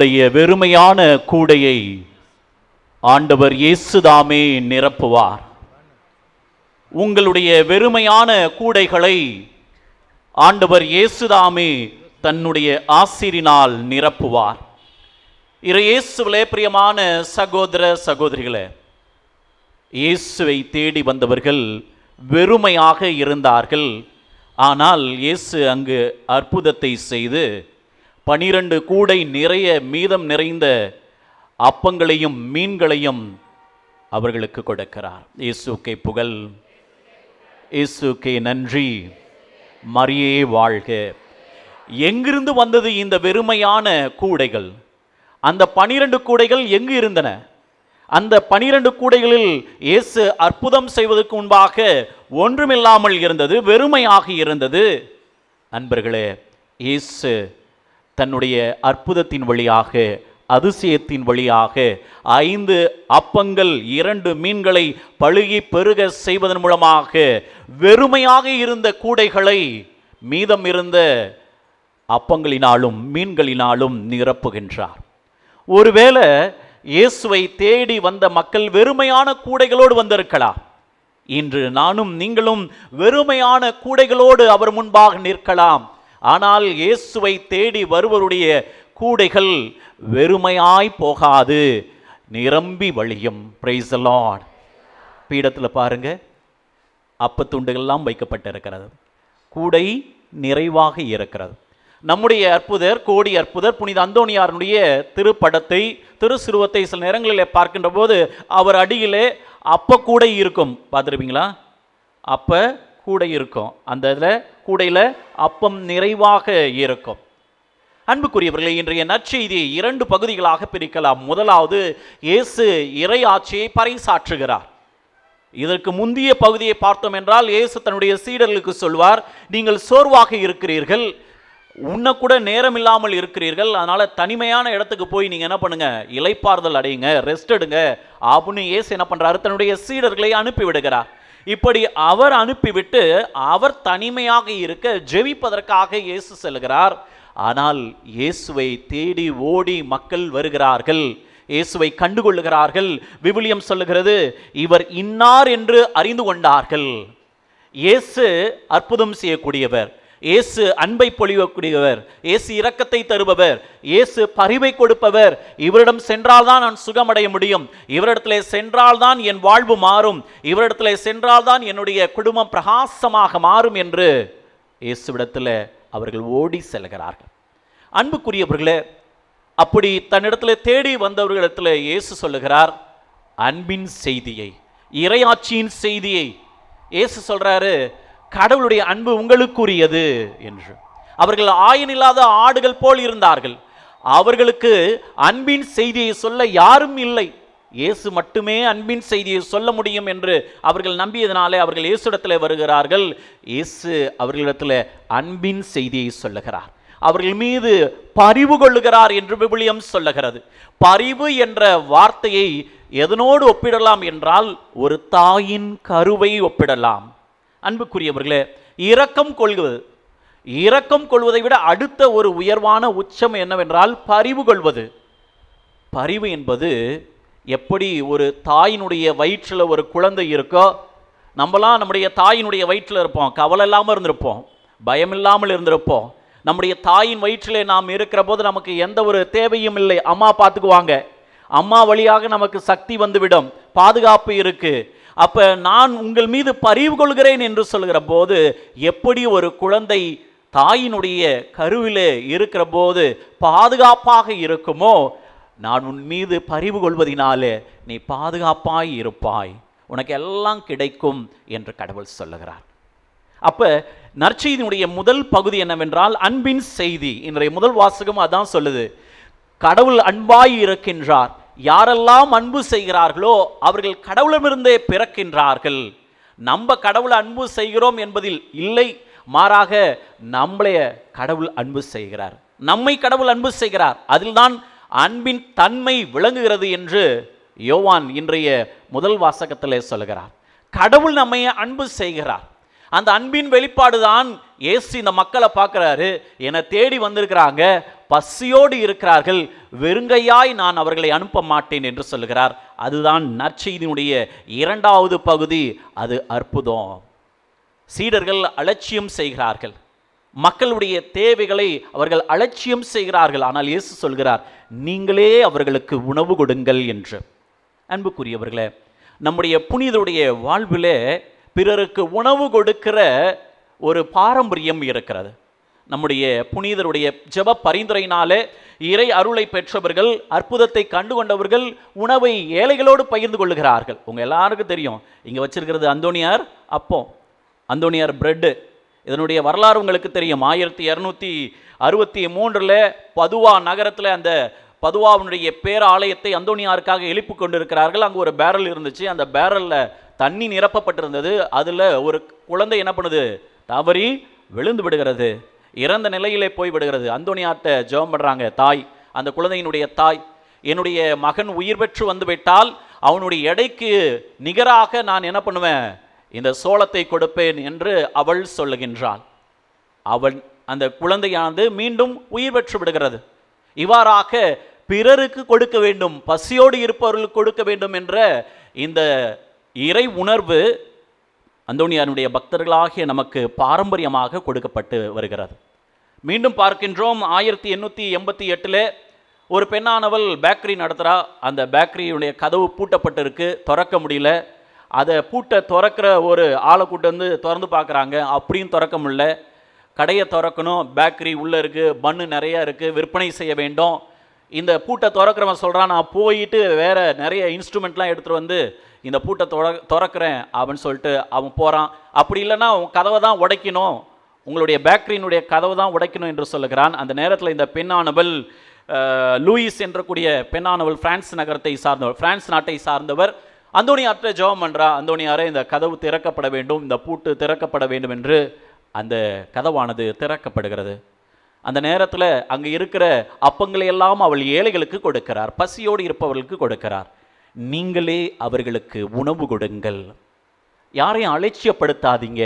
உங்களுடைய வெறுமையான கூடையை ஆண்டவர் இயேசுதாமே நிரப்புவார். உங்களுடைய வெறுமையான கூடைகளை ஆண்டவர் இயேசுதாமே தன்னுடைய ஆசிரினால் நிரப்புவார். இறையேசுவிலே பிரியமான சகோதர சகோதரிகளே இயேசுவை தேடி வந்தவர்கள் வெறுமையாக இருந்தார்கள். ஆனால் இயேசு அங்கு அற்புதத்தை செய்து பனிரெண்டு கூடை நிறைய மீதம் நிறைந்த அப்பங்களையும் மீன்களையும் அவர்களுக்கு கொடுக்கிறார். இயேசுக்கே புகழ். இயேசுக்கே நன்றி. மரியே வாழ்க. எங்கிருந்து வந்தது இந்த வெறுமையான கூடைகள்? அந்த பனிரெண்டு கூடைகள் எங்கு இருந்தன? அந்த பனிரெண்டு கூடைகளில் இயேசு அற்புதம் செய்வதற்கு முன்பாக ஒன்றுமில்லாமல் இருந்தது வெறுமையாக இருந்தது. நண்பர்களே இயேசு தன்னுடைய அற்புதத்தின் வழியாக அதிசயத்தின் வழியாக ஐந்து அப்பங்கள் இரண்டு மீன்களை பழுகி பெருக செய்வதன் மூலமாக வெறுமையாக இருந்த கூடைகளை மீதம் இருந்த அப்பங்களினாலும் மீன்களினாலும் நிரப்புகின்றார். ஒருவேளை இயேசுவை தேடி வந்த மக்கள் வெறுமையான கூடைகளோடு வந்திருக்கலாம். இன்று நானும் நீங்களும் வெறுமையான கூடைகளோடு அவர் முன்பாக நிற்கலாம். ஆனால் இயேசுவை தேடி வருவருடைய கூடைகள் வெறுமையாய் போகாது நிரம்பி வழியும். பிரைஸ் லார்ட் பீடத்தில் பாருங்க. அப்பத்துண்டுகள்லாம் வைக்கப்பட்டிருக்கிறது. கூடை நிறைவாக இருக்கிறது. நம்முடைய அற்புதர் கோடி அற்புதர் புனித அந்தோணியாருடைய திருப்படத்தை திரு சிறுவத்தை சில நேரங்களில் பார்க்கின்ற போது அவர் அடியிலே அப்ப கூடை இருக்கும். பார்த்துருப்பீங்களா? அப்போ கூடை இருக்கும். அந்த இதில் கூடையில் அப்பம் நிறைவாக இருக்கும். அன்புக்குரியவர்களே இன்றைய நற்செய்தியை இரண்டு பகுதிகளாக பிரிக்கலாம். முதலாவது இயேசு இறை ஆட்சியை பறைசாற்றுகிறார். இதற்கு முந்திய பகுதியை பார்த்தோம் என்றால் இயேசு தன்னுடைய சீடர்களுக்கு சொல்வார் நீங்கள் சோர்வாக இருக்கிறீர்கள். உண்ணக்கூட நேரம் இல்லாமல் இருக்கிறீர்கள். அதனால் தனிமையான இடத்துக்கு போய் நீங்கள் என்ன பண்ணுங்கள் இலைப்பாறுதல் அடையுங்க. ரெஸ்ட் எடுங்க. அப்படின்னு இயேசு என்ன பண்ணுறாரு தன்னுடைய சீடர்களை அனுப்பி விடுகிறார். இப்படி அவர் அனுப்பிவிட்டு அவர் தனிமையாக இருக்க ஜெபிப்பதற்காக இயேசு செல்கிறார். ஆனால் இயேசுவை தேடி ஓடி மக்கள் வருகிறார்கள். இயேசுவை கண்டுகொள்ளுகிறார்கள். விவிலியம் சொல்லுகிறது இவர் இன்னார் என்று அறிந்து கொண்டார்கள். இயேசு அற்புதம் செய்யக்கூடியவர். இயேசு அன்பை பொழிவக்கூடியவர் இயேசு இரக்கத்தை தருபவர் இயேசு பரிவை கொடுப்பவர். இவரிடம் சென்றால்தான் நான் சுகமடைய முடியும். இவரிடத்திலே சென்றால்தான் என் வாழ்வு மாறும். இவரிடத்திலே சென்றால்தான் என்னுடைய குடும்பம் பிரகாசமாக மாறும் என்று இயேசுவிடத்தில் அவர்கள் ஓடி செல்கிறார்கள். அன்புக்குரியவர்களே அப்படி தன்னிடத்தில் தேடி வந்தவர்களிடத்தில் இயேசு சொல்லுகிறார் அன்பின் செய்தியை இறையாட்சியின் செய்தியை. இயேசு சொல்கிறாரு கடவுளுடைய அன்பு உங்களுக்குரியது என்று. அவர்கள் ஆயன் இல்லாத ஆடுகள் போல் இருந்தார்கள். அவர்களுக்கு அன்பின் செய்தியை சொல்ல யாரும் இல்லை. இயேசு மட்டுமே அன்பின் செய்தியை சொல்ல முடியும் என்று அவர்கள் நம்பியதனாலே அவர்கள் இயேசுடத்தில் வருகிறார்கள். இயேசு அவர்களிடத்தில் அன்பின் செய்தியை சொல்லுகிறார். அவர்கள் மீது பரிவு கொள்ளுகிறார் என்று விபிலியம் சொல்லுகிறது. பரிவு என்ற வார்த்தையை எதனோடு ஒப்பிடலாம் என்றால் ஒரு தாயின் கருவை ஒப்பிடலாம். அன்புக்குரியவர்களே இரக்கம் கொள்வது. இரக்கம் கொள்வதை விட அடுத்த ஒரு உயர்வான உச்சம் என்னவென்றால் பரிவு கொள்வது. பரிவு என்பது எப்படி ஒரு தாயினுடைய வயிற்றில் ஒரு குழந்தை இருக்கோ நம்மலாம் நம்முடைய தாயினுடைய வயிற்றில் இருப்போம் கவலை இல்லாமல் இருந்திருப்போம் பயம் இல்லாமல் இருந்திருப்போம். நம்முடைய தாயின் வயிற்றிலே நாம் இருக்கிற போது நமக்கு எந்த ஒரு தேவையும் இல்லை. அம்மா பார்த்துக்குவாங்க. அம்மா வழியாக நமக்கு சக்தி வந்துவிடும். பாதுகாப்பு இருக்குது அப்போ நான் உங்கள் மீது பரிவு கொள்கிறேன் என்று சொல்கிற போது எப்படி ஒரு குழந்தை தாயினுடைய கருவிலே இருக்கிற போது பாதுகாப்பாக இருக்குமோ நான் உன் மீது பரிவு கொள்வதினாலே நீ பாதுகாப்பாய் இருப்பாய். உனக்கு எல்லாம் கிடைக்கும் என்று கடவுள் சொல்லுகிறார். அப்போ நற்செய்தியினுடைய முதல் பகுதி என்னவென்றால் அன்பின் செய்தி. இன்றைய முதல் வாசகம் அதான் சொல்லுது. கடவுள் அன்பாய் இருக்கின்றார். யாரெல்லாம் அன்பு செய்கிறார்களோ அவர்கள் கடவுளமிருந்தே பிறக்கின்றார்கள். நம்ம கடவுளை அன்பு செய்கிறோம் என்பதில் இல்லை. மாறாக நம்மளைய கடவுள் அன்பு செய்கிறார். நம்மை கடவுள் அன்பு செய்கிறார். அதில்தான் அன்பின் தன்மை விளங்குகிறது என்று யோவான் இன்றைய முதல் வாசகத்திலே சொல்கிறார். கடவுள் நம்மை அன்பு செய்கிறார். அந்த அன்பின் வெளிப்பாடு தான் இயேசு இந்த மக்களை பார்க்குறாரு. என்னை தேடி வந்திருக்கிறாங்க. பசியோடு இருக்கிறார்கள். வெறுங்கையாய் நான் அவர்களை அனுப்ப மாட்டேன் என்று சொல்லுகிறார். அதுதான் நற்செய்தியினுடைய இரண்டாவது பகுதி. அது அற்புதம். சீடர்கள் அலட்சியம் செய்கிறார்கள். மக்களுடைய தேவைகளை அவர்கள் அலட்சியம் செய்கிறார்கள். ஆனால் இயேசு சொல்கிறார் நீங்களே அவர்களுக்கு உணவு கொடுங்கள் என்று. அன்புக்குரியவர்களே நம்முடைய புனிதருடைய வாழ்விலே பிறருக்கு உணவு கொடுக்கிற ஒரு பாரம்பரியம் இருக்கிறது. நம்முடைய புனிதருடைய ஜப பரிந்துரையினாலே இறை அருளை பெற்றவர்கள் அற்புதத்தை கண்டு கொண்டவர்கள் உணவை ஏழைகளோடு பகிர்ந்து கொள்ளுகிறார்கள். உங்கள் எல்லாருக்கும் தெரியும். இங்கே வச்சிருக்கிறது அந்தோனியார் அப்போ. அந்தோனியார் பிரெட்டு இதனுடைய வரலாறு உங்களுக்கு தெரியும். ஆயிரத்தி இரநூத்தி அறுபத்தி மூன்றில் பதுவா நகரத்தில் அந்த பதுவாவினுடைய பேராலயத்தை அந்தோனியாருக்காக எழுப்பி கொண்டிருக்கிறார்கள். அங்கே ஒரு பேரல் இருந்துச்சு. அந்த பேரலில் தண்ணி நிரப்பப்பட்டிருந்தது. அதில் ஒரு குழந்தை என்ன பண்ணுது? தவறி விழுந்து விடுகிறது. இறந்த நிலையிலே போய் விடுகிறது. அந்தோனியார்ட்ட ஜெபம் பண்ணுறாங்க தாய் அந்த குழந்தையினுடைய தாய் என்னுடைய மகன் உயிர் பெற்று வந்து விட்டால் அவனுடைய எடைக்கு நிகராக நான் என்ன பண்ணுவேன்? இந்த சோளத்தை கொடுப்பேன் என்று அவள் சொல்லுகின்றாள். அவன் அந்த குழந்தையானது மீண்டும் உயிர் பெற்று விடுகிறது. இவ்வாறாக பிறருக்கு கொடுக்க வேண்டும் பசியோடு இருப்பவர்களுக்கு கொடுக்க வேண்டும் என்ற இந்த இறை உணர்வு அந்தோனியாருடைய பக்தர்களாகிய நமக்கு பாரம்பரியமாக கொடுக்கப்பட்டு வருகிறது. மீண்டும் பார்க்கின்றோம். ஆயிரத்தி எண்ணூற்றி எண்பத்தி எட்டில் ஒரு பெண்ணானவள் பேக்கரி நடத்துகிறா அந்த பேக்கரியுடைய கதவு பூட்டப்பட்டிருக்கு. திறக்க முடியல. அதை பூட்டை திறக்கிற ஒரு ஆளை கூட்டு வந்து திறந்து பார்க்குறாங்க. அப்படியும் திறக்க முடியல. கடையை திறக்கணும். பேக்கரி உள்ளே இருக்குது பண்ணு நிறைய இருக்குது விற்பனை செய்ய வேண்டும். இந்த பூட்டை திறக்கிறவன் சொல்கிறான் நான் போயிட்டு வேறு நிறைய இன்ஸ்ட்ருமெண்ட்லாம் எடுத்துகிட்டு வந்து இந்த பூட்டை தொற திறக்கிறேன் அப்படின்னு சொல்லிட்டு அவன் போகிறான் அப்படி இல்லைன்னா உன் கதவை தான் உடைக்கணும். உங்களுடைய பேக்கரியினுடைய கதவை தான் உடைக்கணும் என்று சொல்லுகிறான். அந்த நேரத்தில் இந்த பெண்ணானவள் லூயிஸ் என்றக்கூடிய பெண்ணானவள் பிரான்ஸ் நகரத்தை சார்ந்தவர் பிரான்ஸ் நாட்டை சார்ந்தவர். அந்தோனியார்ட்ட ஜெபம் பண்ணுறா அந்தோனியாரே இந்த கதவு திறக்கப்பட வேண்டும். இந்த பூட்டு திறக்கப்பட வேண்டும் என்று அந்த கதவானது திறக்கப்படுகிறது. அந்த நேரத்தில் அங்கே இருக்கிற அப்பங்களை எல்லாம் அவள் ஏழைகளுக்கு கொடுக்கிறார். பசியோடு இருப்பவர்களுக்கு கொடுக்கிறார். நீங்களே அவர்களுக்கு உணவு கொடுங்கள். யாரையும் அலட்சியப்படுத்தாதீங்க.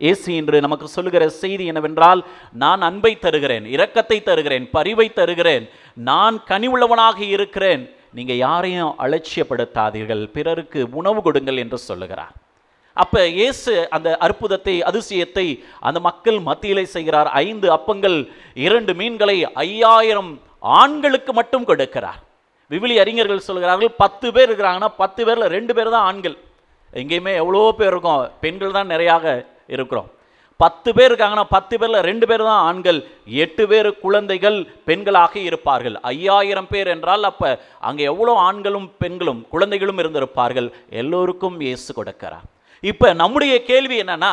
ஏசு இன்று நமக்கு சொல்லுகிற செய்தி என்னவென்றால் நான் அன்பை தருகிறேன் இரக்கத்தை தருகிறேன் பரிவை தருகிறேன் நான் கனிவுள்ளவனாக இருக்கிறேன். நீங்கள் யாரையும் அலட்சியப்படுத்தாதீர்கள். பிறருக்கு உணவு கொடுங்கள் என்று சொல்லுகிறார். அப்போ இயேசு அந்த அற்புதத்தை அதிசயத்தை அந்த மக்கள் மத்தியிலே செய்கிறார். ஐந்து அப்பங்கள் இரண்டு மீன்களை ஐயாயிரம் ஆண்களுக்கு மட்டும் கொடுக்கிறார். விவிலி அறிஞர்கள் சொல்கிறார்கள் பத்து பேர் இருக்கிறாங்கன்னா பத்து பேரில் ரெண்டு பேர் தான் ஆண்கள். எங்கேயுமே எவ்வளோ பேர் இருக்கோம் பெண்கள் தான் நிறையாக இருக்கிறோம். பத்து பேர் இருக்காங்கன்னா பத்து பேரில் ரெண்டு பேர் தான் ஆண்கள். எட்டு பேர் குழந்தைகள் பெண்களாக இருப்பார்கள். ஐயாயிரம் பேர் என்றால் அப்போ அங்கே எவ்வளோ ஆண்களும் பெண்களும் குழந்தைகளும் இருந்திருப்பார்கள்? எல்லோருக்கும் இயேசு கொடுக்கிறார். இப்போ நம்முடைய கேள்வி என்னென்னா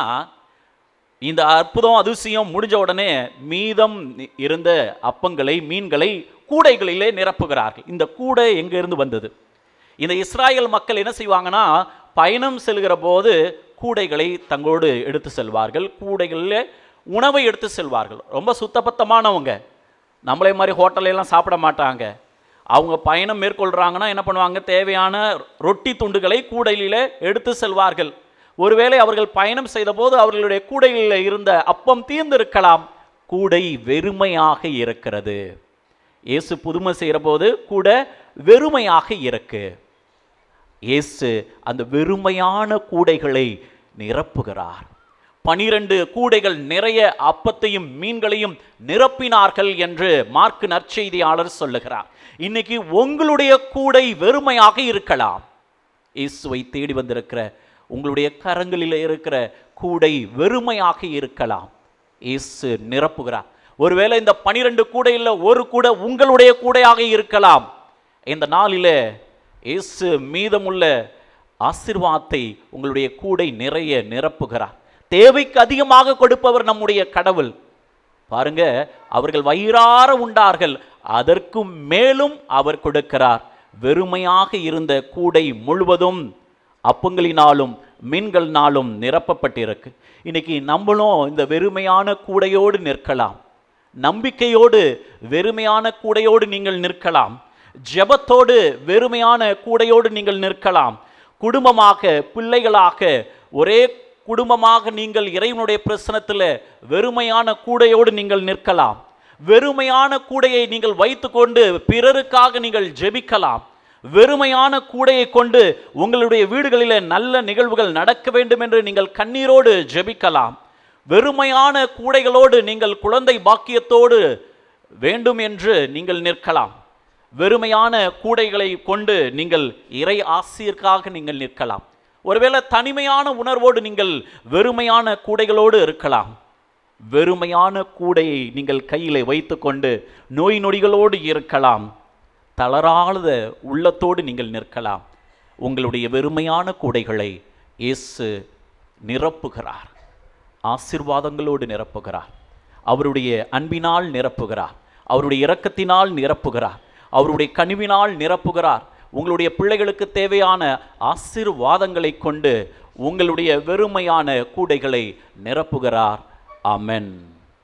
இந்த அற்புதம் அதிசயம் முடிஞ்ச உடனே மீதம் இருந்த அப்பங்களை மீன்களை கூடைகளிலே நிரப்புகிறார்கள். இந்த கூடை எங்கேருந்து வந்தது? இந்த இஸ்ராயல் மக்கள் என்ன செய்வாங்கன்னா பயணம் செல்கிற போது கூடைகளை தங்களோடு எடுத்து செல்வார்கள். கூடைகளில் உணவை எடுத்து செல்வார்கள். ரொம்ப சுத்தபத்தமானவங்க. நம்மளே மாதிரி ஹோட்டலெல்லாம் சாப்பிட மாட்டாங்க. அவங்க பயணம் மேற்கொள்கிறாங்கன்னா என்ன பண்ணுவாங்க? தேவையான ரொட்டி துண்டுகளை கூடையிலே எடுத்து செல்வார்கள். ஒருவேளை அவர்கள் பயணம் செய்தபோது அவர்களுடைய கூடையில் இருந்த அப்பம் தீர்ந்திருக்கலாம். கூடை வெறுமையாக இருக்கிறது இயேசு புதுமை செய்கிறபோது கூட வெறுமையாக இருக்கு இயேசு அந்த வெறுமையான கூடைகளை நிரப்புகிறார். பனிரெண்டு கூடைகள் நிறைய அப்பத்தையும் மீன்களையும் நிரப்பினார்கள் என்று மார்க் நற்செய்தியாளர் சொல்லுகிறார். இன்னைக்கு உங்களுடைய கூடை வெறுமையாக இருக்கலாம். இயேசுவை தேடி வந்திருக்கிற உங்களுடைய கரங்களில் இருக்கிற கூடை வெறுமையாக இருக்கலாம். இயேசு நிரப்புகிறார். ஒருவேளை இந்த பனிரெண்டு கூடையில் ஒரு கூடை உங்களுடைய கூடையாக இருக்கலாம். இந்த நாளில் இயேசு மீதமுள்ள ஆசிர்வாதத்தை உங்களுடைய கூடை நிறைய நிரப்புகிறார். தேவைக்கு அதிகமாக கொடுப்பவர் நம்முடைய கடவுள். பாருங்க அவர்கள் வயிறார உண்டார்கள். அதற்கும் மேலும் அவர் கொடுக்கிறார். வெறுமையாக இருந்த கூடை முழுவதும் அப்பங்களினாலும் மீன்களினாலும் நிரப்பப்பட்டிருக்கு. இன்னைக்கு நம்மளும் இந்த வெறுமையான கூடையோடு நிற்கலாம். நம்பிக்கையோடு வெறுமையான கூடையோடு நீங்கள் நிற்கலாம். ஜெபத்தோடு வெறுமையான கூடையோடு நீங்கள் நிற்கலாம். குடும்பமாக பிள்ளைகளாக ஒரே குடும்பமாக நீங்கள் இறைவனுடைய பிரசனத்தில் வெறுமையான கூடையோடு நீங்கள் நிற்கலாம். வெறுமையான கூடையை நீங்கள் வைத்துக்கொண்டு பிறருக்காக நீங்கள் ஜெபிக்கலாம். வெறுமையான கூடையை கொண்டு உங்களுடைய வீடுகளிலே நல்ல நிகழ்வுகள் நடக்க வேண்டும் என்று நீங்கள் கண்ணீரோடு ஜெபிக்கலாம். வெறுமையான கூடைகளோடு நீங்கள் குழந்தை பாக்கியத்தோடு வேண்டும் என்று நீங்கள் நிற்கலாம். வெறுமையான கூடைகளை கொண்டு நீங்கள் இறை ஆசிரியர்க்காக நீங்கள் நிற்கலாம். ஒருவேளை தனிமையான உணர்வோடு நீங்கள் வெறுமையான கூடைகளோடு இருக்கலாம். வெறுமையான கூடையை நீங்கள் கையில் வைத்துக்கொண்டு நோய் நொடிகளோடு இருக்கலாம். தளராத உள்ளத்தோடு நீங்கள் நிற்கலாம். உங்களுடைய வெறுமையான கூடைகளை இயேசு நிரப்புகிறார். ஆசிர்வாதங்களோடு நிரப்புகிறார். அவருடைய அன்பினால் நிரப்புகிறார். அவருடைய இரக்கத்தினால் நிரப்புகிறார். அவருடைய கனிவினால் நிரப்புகிறார். உங்களுடைய பிள்ளைகளுக்கு தேவையான ஆசிர்வாதங்களை கொண்டு உங்களுடைய வெறுமையான கூடைகளை நிரப்புகிறார். அமென்